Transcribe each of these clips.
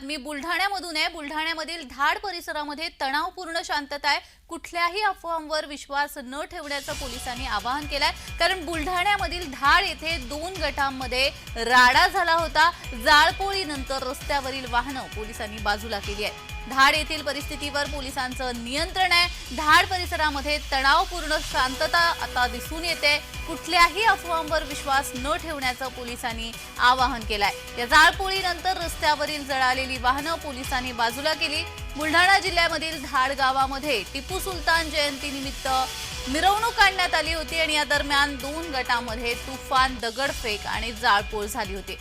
बातमी बुलढाण्यामधून आहे. बुलढाण्यामधील धाड परिसरामध्ये तणावपूर्ण शांतता आहे. कुठल्याही अफवांवर विश्वास न ठेवण्याचं पोलिसांनी आवाहन केलंय. कारण बुलढाण्यामधील धाड येथे दोन गटांमध्ये राडा झाला होता. जाळपोळीनंतर रस्त्यावरील वाहनं पोलिसांनी बाजूला केली आहे धाड येथील परिस्थितीवर पोलिसांचं नियंत्रण आहे. धाड परिसरामध्ये तणावपूर्ण शांतता आता दिसून येते. कुठल्याही अफवांवर विश्वास न ठेवण्याचं पोलिसांनी आवाहन केलंय. या जाळपोळीनंतर रस्त्यावरील जळालेली वाहनं पोलिसांनी बाजूला केली. बुलढाणा जिल्ह्यामधील धाड गावामध्ये टिपू सुलतान जयंतीनिमित्त मिरवणूक काढण्यात आली होती आणि या दरम्यान दोन गटांमध्ये तुफान दगडफेक आणि जाळपोळ झाली होती.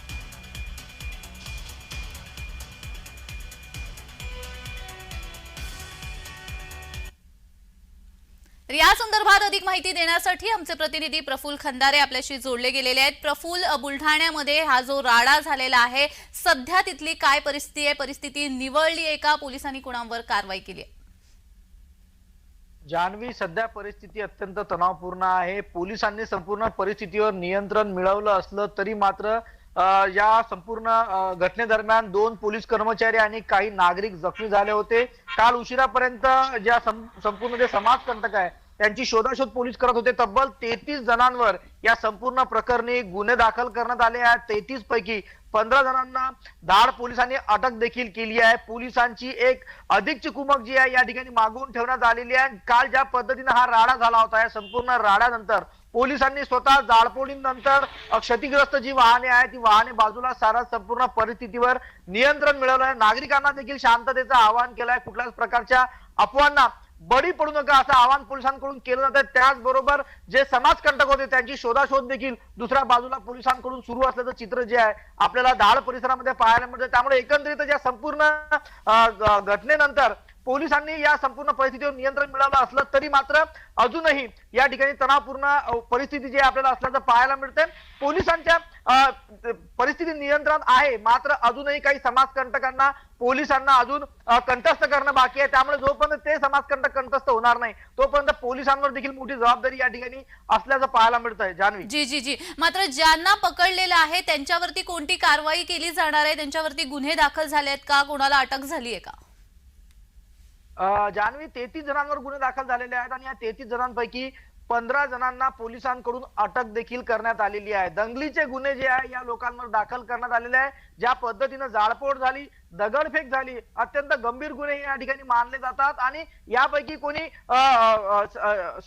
तर या संदर्भात अधिक माहिती देण्यासाठी आमचे प्रतिनिधी प्रफुल खंदारे आपल्याशी जोडले गेलेले आहेत. प्रफुल बुलढाण्यामध्ये हा जो राडा झालेला आहे सध्या तिथली काय परिस्थिती आहे? परिस्थिती निवळली आहे का? पोलिसांनी कुणावर कारवाई केली आहे? जान्हवी सध्या परिस्थिती अत्यंत तणावपूर्ण आहे. पोलिसांनी संपूर्ण परिस्थितीवर नियंत्रण मिळवलं असलं तरी मात्र या संपूर्ण घटनेदरम्यान दोन पोलीस कर्मचारी आणि काही नागरिक जखमी झाले होते. काल उशिरापर्यंत ज्या संपूर्ण जे समाजकंटक आहे त्यांची शोधाशोध पोलीस करत होते. तब्बल तेहतीस जणांवर या संपूर्ण प्रकरणी गुन्हे दाखल करण्यात आले आहेत. तेहतीस पैकी पंधरा जणांना धाड पोलिसांनी अटक देखील केली आहे. पोलिसांची एक अधिकची कुमक जी आहे या ठिकाणी मागवून ठेवण्यात आलेली आहे. काल ज्या पद्धतीने हा राडा झाला होता या संपूर्ण राड्यानंतर पोलिसांनी स्वतः जाळपोळीनंतर क्षतिग्रस्त जी वाहने आहेत ती वाहने बाजूला सारा संपूर्ण परिस्थितीवर नियंत्रण मिळवलं आहे. नागरिकांना देखील शांततेचं आवाहन केलं आहे. कुठल्याच प्रकारच्या अफवांना बळी पडू नका असं आवाहन पोलिसांकडून केलं जातं. त्याचबरोबर जे समाजकंटक होते त्यांची शोधाशोध देखील दुसऱ्या बाजूला पोलिसांकडून सुरू असल्याचं चित्र जे आहे आपल्याला धाड परिसरामध्ये पाहायला मिळतं. त्यामुळे एकंदरीत या संपूर्ण घटनेनंतर पोलिसांनी या संपूर्ण परिस्थितीवर नियंत्रण मिळवलं असलं तरी मात्र अजूनही या ठिकाणी तणावपूर्ण परिस्थिती जी आपल्याला असल्याचं पाहायला मिळते पोलिसांच्या परिस्थिती नियंत्रण आहे मात्र अजूनही काही समाजकंटकांना पोलिसांना अजून अ, कंठस्थ करणं बाकी आहे. त्यामुळे जोपर्यंत ते समाजकंटक कंठस्थ होणार नाही तोपर्यंत पोलिसांवर देखील मोठी जबाबदारी या ठिकाणी असल्याचं पाहायला मिळत आहे जान्हवी. जी जी जी. मात्र ज्यांना पकडलेलं आहे त्यांच्यावरती कोणती कारवाई केली जाणार आहे? त्यांच्यावरती गुन्हे दाखल झाले आहेत का? कोणाला अटक झाली आहे का? जान्हवी तेहतीस जणांवर गुन्हे दाखल झालेले आहेत आणि या तेहतीस जणांपैकी पंधरा जणांना पोलिसांकडून अटक देखील करण्यात आलेली आहे. दंगलीचे गुन्हे जे आहे या लोकांवर दाखल करण्यात आलेले आहे. ज्या पद्धतीनं जाळपोळ झाली दगडफेक झाली. अत्यंत गंभीर गुन्हे या ठिकाणी मानले जातात आणि यापैकी कोणी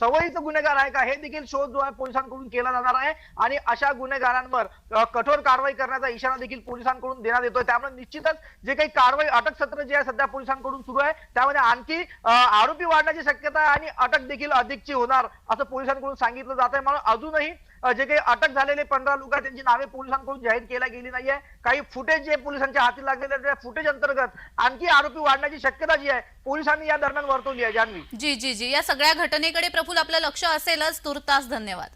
सवयीचं गुन्हेगार आहे का हे देखील शोध जो आहे पोलिसांकडून केला जाणार आहे. आणि अशा गुन्हेगारांवर कठोर कारवाई करण्याचा इशारा देखील पोलिसांकडून देण्यात येतोय. त्यामुळे निश्चितच जे काही कारवाई अटक सत्र जे आहे सध्या पोलिसांकडून सुरू आहे त्यामध्ये आणखी आरोपी वाढण्याची शक्यता आहे आणि अटक देखील अधिकची होणार असं पोलिसांकडून सांगितलं जात आहे म्हणून अजूनही जे काही अटक झालेले पंधरा लोक आहेत त्यांची नावे पोलिसांकडून जाहीर केल्या गेली नाहीये. काही फुटेज जे पोलिसांच्या हाती लागलेले त्या फुटेज अंतर्गत आणखी आरोपी वाढण्याची शक्यता जी आहे पोलिसांनी या दरम्यान वर्तवली आहे. जान्हवी जी जी जी. या सगळ्या घटनेकडे प्रफुल आपलं लक्ष असेलच. तुर्तास धन्यवाद.